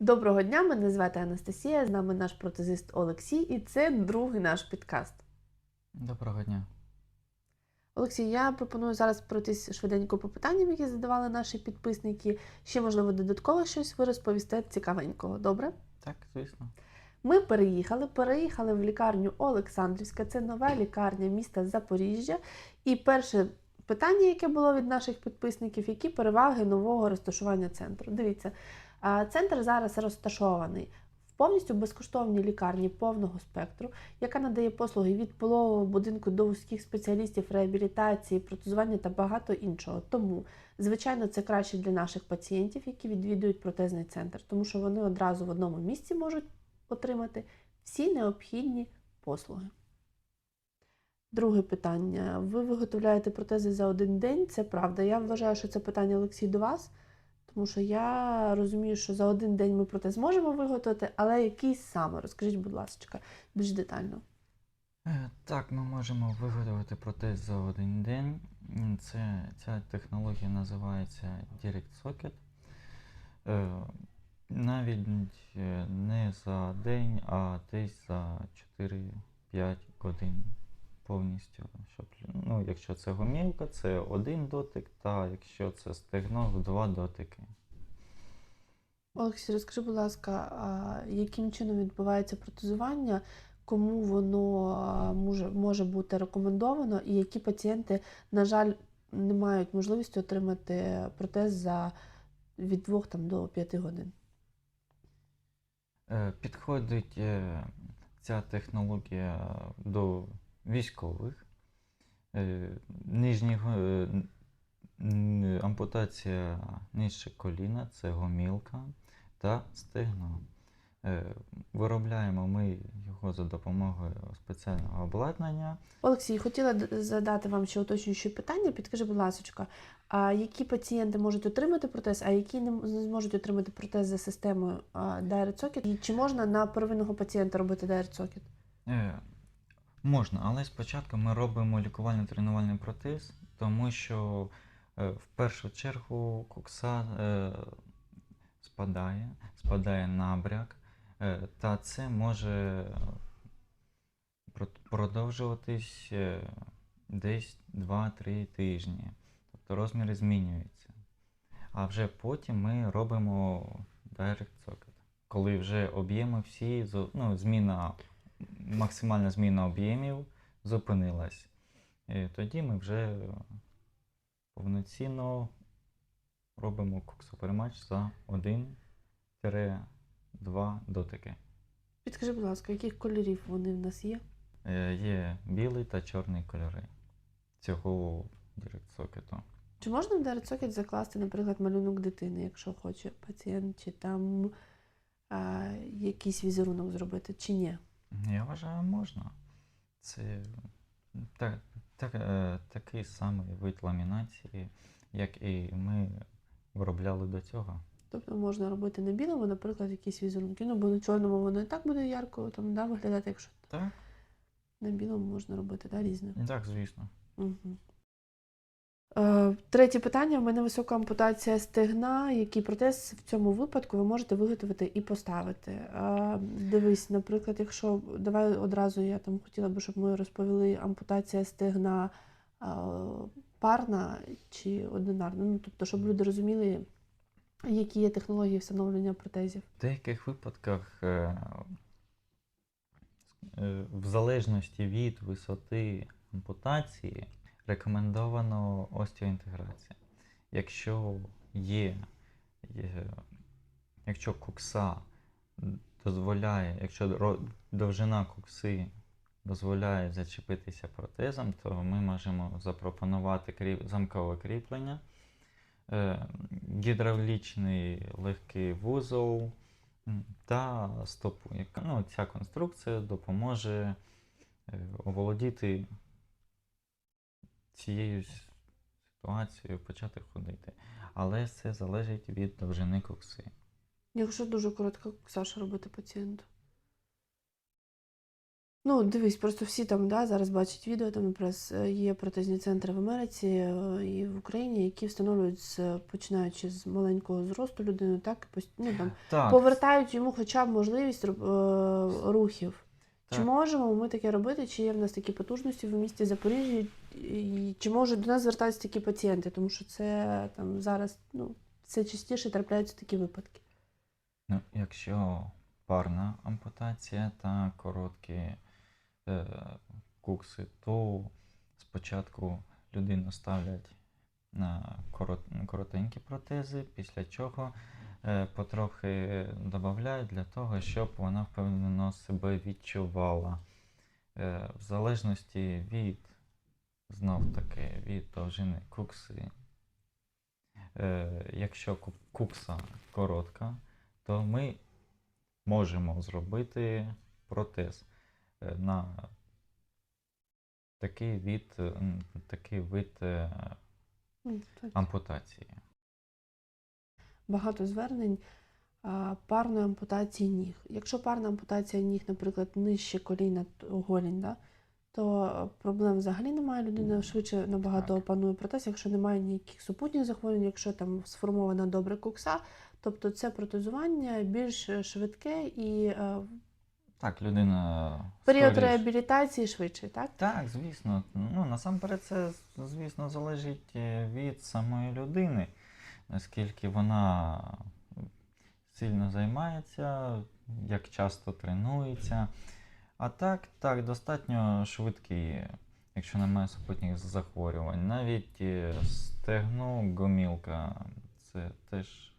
Доброго дня, мене звати Анастасія, з нами наш протезист Олексій, і це другий наш підкаст. Доброго дня. Олексій, я пропоную зараз пройтись швиденько по питанням, які задавали наші підписники. Ще, можливо, додатково щось ви розповісте цікавенького. Добре? Так, звісно. Ми переїхали, переїхали в лікарню Олександрівська, це нова лікарня міста Запоріжжя. І перше питання, яке було від наших підписників, які переваги нового розташування центру. Дивіться, центр зараз розташований в повністю безкоштовній лікарні повного спектру, яка надає послуги від пологового будинку до вузьких спеціалістів реабілітації, протезування та багато іншого. Тому, звичайно, це краще для наших пацієнтів, які відвідують протезний центр, тому що вони одразу в одному місці можуть отримати всі необхідні послуги. Друге питання. Ви виготовляєте протези за один день? Це правда. Я вважаю, що це питання Олексій до вас, тому що я розумію, що за один день ми протез можемо виготовити, але який саме? Розкажіть, будь ласка, більш детально. Е, Так, ми можемо виготовити протез за один день. Це, ця технологія називається Direct Socket. Е, Навіть е, не за день, а десь за 4-5 годин повністю. Щоб, ну, якщо це гомілка, це один дотик, та якщо це стегно, два дотики. Олексій, розкажи, будь ласка, а яким чином відбувається протезування, кому воно може, може бути рекомендовано, і які пацієнти, на жаль, не мають можливості отримати протез за від 2 там, до 5 годин. Е, Підходить е, ця технологія до військових. Е, Нижні, е, ампутація нижче коліна це гомілка та стегно. Е, Виробляємо ми його за допомогою спеціального обладнання. Олексій, хотіла задати вам ще уточнюючі питання. Підкажи, будь ласка, а які пацієнти можуть отримати протез, а які не зможуть отримати протез за системою Direct Socket? І чи можна на первинного пацієнта робити Direct Socket? Можна, але спочатку ми робимо лікувально-тренувальний протез, тому що е, в першу чергу кокса е, спадає, спадає набряк, е, та це може продовжуватись десь 2-3 тижні. Тобто розміри змінюються. А вже потім ми робимо Direct Socket, коли вже об'єми всі, ну, зміна максимальна зміна об'ємів зупинилась. І тоді ми вже повноцінно робимо коксоперемач за 1-2 дотики. Підкажи, будь ласка, яких кольорів вони в нас є? Е, Є білий та чорний кольори цього Socket. Чи можна в Socket закласти, наприклад, малюнок дитини, якщо хоче пацієнт, чи там а, якийсь візерунок зробити, чи ні? Я вважаю, можна. Це так, так, такий самий вид ламінації, як і ми виробляли до цього. Тобто можна робити на білому, наприклад, якісь візерунки. Ну, бо на чорному воно і так буде ярко там, да, виглядати, якщо Так, на білому можна робити да, різне. так, звісно. Угу. Е, третє питання. В мене висока ампутація стегна. Який протез в цьому випадку ви можете виготовити і поставити? Е, дивись, наприклад, якщо давай одразу я там хотіла би, щоб ми розповіли ампутація стегна е, парна чи одинарна. Ну, тобто, щоб люди розуміли, які є технології встановлення протезів. В деяких випадках, в залежності від висоти ампутації, рекомендовано остеоінтеграція. Якщо є, є якщо кукса дозволяє, якщо довжина кукси дозволяє зачепитися протезом, то ми можемо запропонувати кріп, замкове кріплення, е, гідравлічний легкий вузол та стопу. Ну, ця конструкція допоможе е, оволодіти цією ситуацією, почати ходити. Але все залежить від довжини кокси. Якщо дуже коротка Саша робити пацієнту. Ну, дивись, просто всі там да, зараз бачать відео, там якраз е, є протезні центри в Америці е, і в Україні, які встановлюють з починаючи з маленького зросту людини, так ну, там, Так, повертають йому хоча б можливість ру- рухів. Чи можемо ми таке робити? Чи є в нас такі потужності в місті Запоріжжя? І чи можуть до нас звертатися такі пацієнти? Тому що це там зараз ну, все частіше трапляються такі випадки. Ну, якщо парна ампутація та короткі е, кукси, то спочатку людину ставлять на корот, коротенькі протези, після чого потрохи додають для того, щоб вона впевнено себе відчувала. Е, в залежності від знов таки від довжини кукси. Е, якщо кукса коротка, то ми можемо зробити протез е, на такий від, е, такий вид е, ампутації. Багато звернень парної ампутації ніг. Якщо парна ампутація ніг, наприклад, нижче коліна голінь, да, то проблем взагалі немає. Людина швидше набагато Так. опанує протез, якщо немає ніяких супутніх захворювань, якщо там сформована добре кукса, тобто це протезування більш е, швидке і е, Так, людина. період скоріш- реабілітації швидший, так? Так, звісно. Ну, насамперед, це, звісно, залежить е, від самої людини, наскільки вона сильно займається, як часто тренується. А так, так, достатньо швидкий, якщо немає супутніх захворювань. Навіть стегну гомілка це теж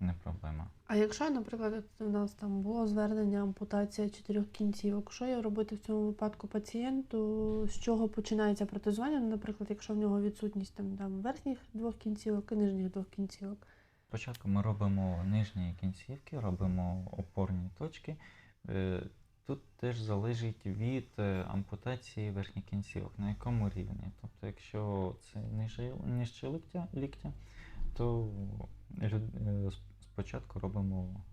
не проблема. А якщо, наприклад, у нас там було звернення ампутація чотирьох кінцівок, що є робити в цьому випадку пацієнту? З чого починається протезування? Ну, Наприклад, якщо в нього відсутність там, там верхніх двох кінцівок і нижніх двох кінцівок. Спочатку ми робимо нижні кінцівки, робимо опорні точки. Е, Тут теж залежить від е, ампутації верхніх кінцівок, на якому рівні. Тобто, якщо це нижче ліктя, ліктя, то е, с- спочатку робимо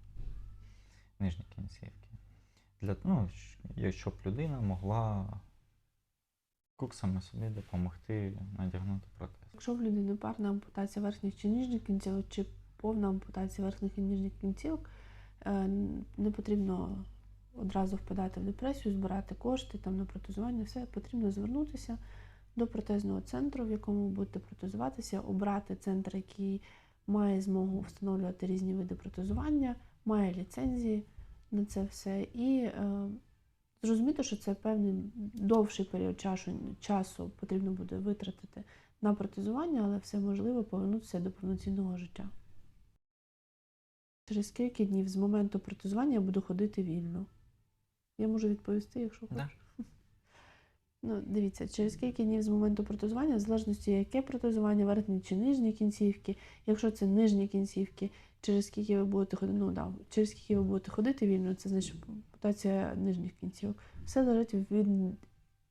нижні кінцівки. Для, ну, щоб людина могла куксами собі допомогти надягнути протез. Якщо в людини парна ампутація верхніх чи нижніх кінцівок, чи повна ампутація верхніх і нижніх кінцівок, е, не потрібно одразу впадати в депресію, збирати кошти там, на протезування, все потрібно звернутися до протезного центру, в якому ви будете протезуватися, обрати центр, який має змогу встановлювати різні види протезування, має ліцензії на це все. І е, зрозуміти, що це певний довший період часу, часу потрібно буде витратити на протезування, але все можливо повернутися до повноцінного життя. Через скільки днів з моменту протезування я буду ходити вільно? Я можу відповісти, якщо хочеш. Ну, дивіться, через скільки днів з моменту протезування, в залежності, яке протезування, верхні чи нижні кінцівки, якщо це нижні кінцівки, через скільки ви будете ходити, ну да, через скільки ви будете ходити вільно, це значить ампутація нижніх кінцівок. Все залежить від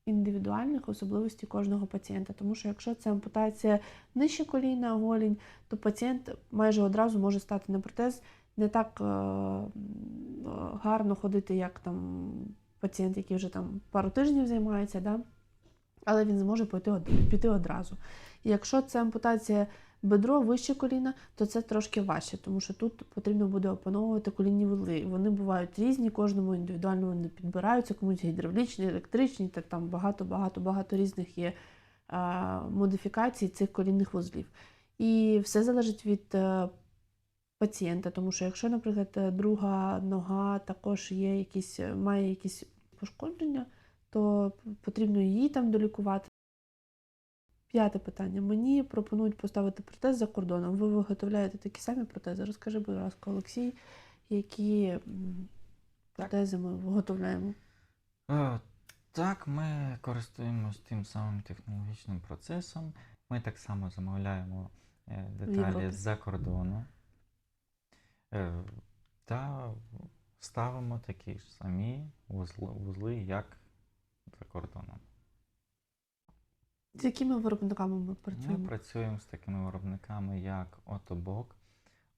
індивідуальних особливостей кожного пацієнта. Тому що якщо це ампутація нижче коліна, голінь, то пацієнт майже одразу може стати на протез не так е, м, гарно ходити, як там пацієнт, який вже там пару тижнів займається, да? але він зможе піти, піти одразу. І якщо це ампутація бедро вище коліна, то це трошки важче, тому що тут потрібно буде опановувати колінні вузли. Вони бувають різні, кожному індивідуально вони підбираються, комусь гідравлічні, електричні, та там багато, багато, багато різних є модифікацій цих колінних вузлів. І все залежить від е, пацієнта, тому що якщо, наприклад, е, друга нога також є якісь, е, має якісь пошкодження, то потрібно її там долікувати. П'яте питання. Мені пропонують поставити протез за кордоном. Ви виготовляєте такі самі протези? Розкажи, будь ласка, Олексій, які протези ми виготовляємо? Так, ми користуємось тим самим технологічним процесом. Ми так само замовляємо е, деталі з-за кордону та ставимо такі ж самі вузли, вузли як за кордоном. З якими виробниками ми Ми працюємо? працюємо з такими виробниками, як Отобок,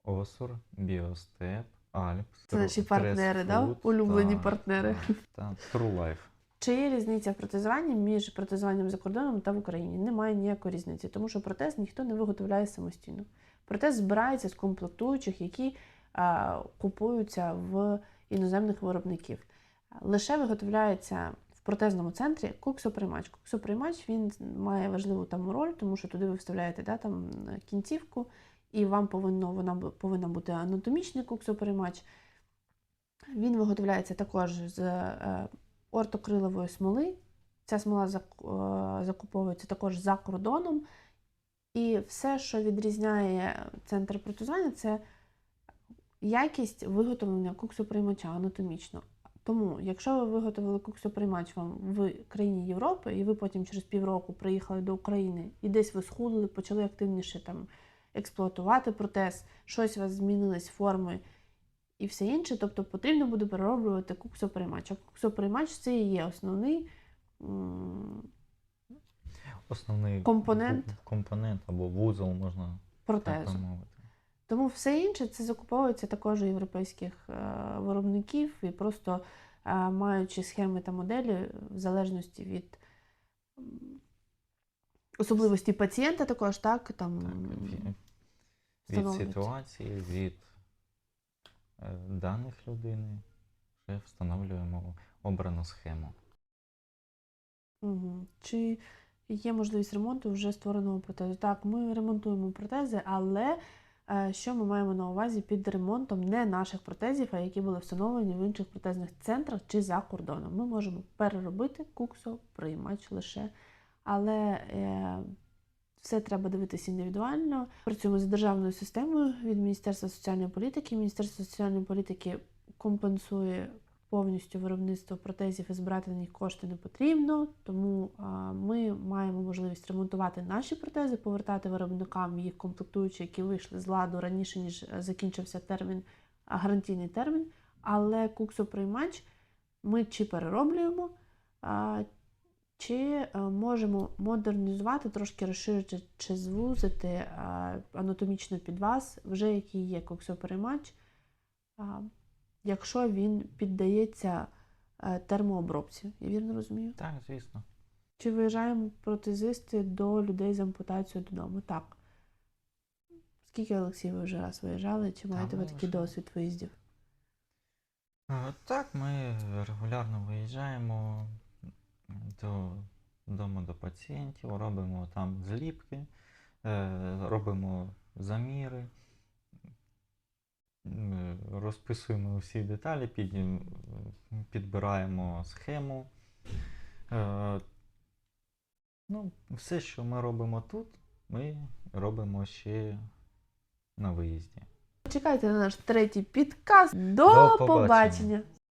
Осур, Біостеп, Альпс, Це наші партнери, да? Улюблені партнери. Та True Life. Чи є різниця в протезуванні між протезуванням за кордоном та в Україні? Немає ніякої різниці, тому що протез ніхто не виготовляє самостійно. Протез збирається з комплектуючих, які купуються в іноземних виробників. Лише виготовляється в протезному центрі куксоприймач. Куксоприймач він має важливу там роль, тому що туди ви вставляєте да, там, кінцівку, і вам повинно, вона повинна бути анатомічний куксоприймач. Він виготовляється також з е, ортокрилової смоли. Ця смола е, закуповується також за кордоном. І все, що відрізняє центр протезування, це якість виготовлення куксоприймача анатомічно. Тому, якщо ви виготовили куксоприймач вам в країні Європи, і ви потім через півроку приїхали до України і десь ви схудли, почали активніше там експлуатувати протез, щось у вас змінились форми і все інше, тобто потрібно буде перероблювати куксоприймач. А куксоприймач це і є основний Основний Компонент. компонент або вузол можна протезу. мовити. Тому все інше це закуповується також у європейських е, виробників і просто е, маючи схеми та моделі в залежності від особливості пацієнта, також так там Так, ві- від ситуації, від е, даних людини вже встановлюємо обрану схему. Угу. Чи є можливість ремонту вже створеного протезу? Так, ми ремонтуємо протези, але що ми маємо на увазі під ремонтом не наших протезів, а які були встановлені в інших протезних центрах чи за кордоном? Ми можемо переробити куксо, приймач лише, але е, все треба дивитися індивідуально. Працюємо з державною системою від Міністерства соціальної політики. Міністерство соціальної політики компенсує повністю виробництво протезів і збирати на них кошти не потрібно, тому ми маємо можливість ремонтувати наші протези, повертати виробникам їх комплектуючі, які вийшли з ладу раніше, ніж е, закінчився термін, гарантійний термін. Але куксоприймач ми чи перероблюємо, чи е, можемо модернізувати, трошки розширити чи звузити анатомічно під вас, вже який є коксоприймач, а, якщо він піддається е, термообробці. Я вірно розумію? Так, звісно. Чи виїжджаємо протезисти до людей з ампутацією додому? Так. Скільки Олексій ви вже раз виїжджали? Чи маєте ви такий досвід виїздів? Е, Так, ми регулярно виїжджаємо до, дому до пацієнтів, робимо там зліпки, е, робимо заміри, розписуємо всі деталі, під, підбираємо схему. Е, Ну, все, що ми робимо тут, ми робимо ще на виїзді. Чекайте на наш третій підкаст. До, До побачення. побачення.